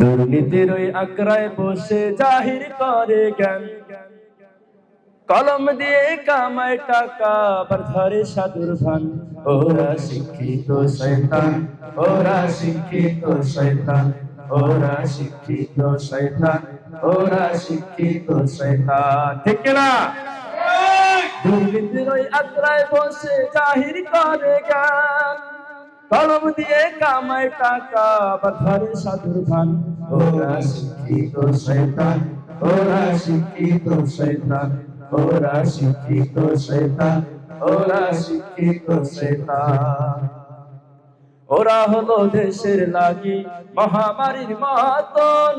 দুর্নীতির ওই আগ্রায় বসে জাহির করে জ্ঞান। কলম দিয়ে কামায় টাকা আবার ধরে সাধুর ভান। ওরা শিক্ষিত শয়তান ওরা শিক্ষিত শয়তান ওরা শিক্ষিত শয়তান ওরা শিক্ষিত শয়তান। ঠিক না দুর্নীতির ওই আগ্রায় বসে জাহির করে জ্ঞান। কলম দিয়ে কামায় টাকা ধরে সাধুর ভান। ওরা শিক্ষিত শয়তান, ওরা শিক্ষিত শয়তান, ওরা শিক্ষিত শয়তান, ওরা শিক্ষিত শয়তান। ওরা হলো দেশের লাগি মহামারীর মতন।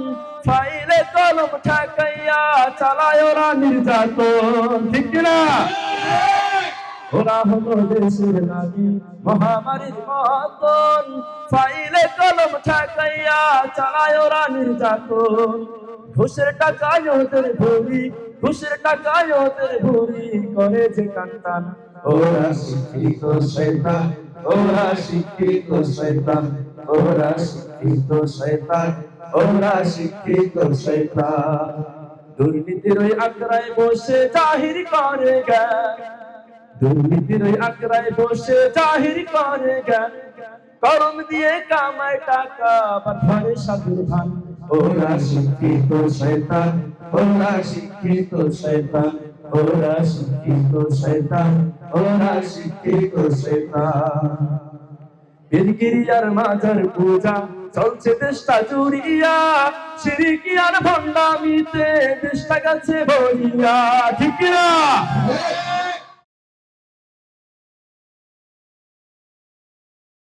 ফাইলে কলম ঠাকাইয়া চালায় ওরা নির্যাতন। ঠিক না ওরা হলো দেশের লাগি মহামারীর মতন ফাইলে কলম ঠাকাইয়া চালায় ওরা নির্যাতন ঘুষের টাকায় ওদের ভরি ঘুষের টাকায় ওদের ভরি করে যে কান্তান ওরা শিক্ষিত শয়তান ওরা শিক্ষিত শয়তান ওরা শিক্ষিত শয়তান ওরা শিক্ষিত শয়তান। দুর্নীতির ওই আগ্রায় বসে জাহির করে জ্ঞান দুর্নীতির আগ্রায় বসে জাহির করে জ্ঞান। কলম দিয়ে কামায় টাকা, আবার ধরে সাধুর ভান। ওরা শিক্ষিত শয়তান, ওরা শিক্ষিত শয়তান, ওরা শিক্ষিত শয়তান, ওরা শিক্ষিত শয়তান। বীরগিরিয়ার মাজার পূজা, চলছে দেশটা জুড়িয়া। সিরিকি আর ভণ্ডামিতে দেশটা গেছে ভরিয়া। ঠিক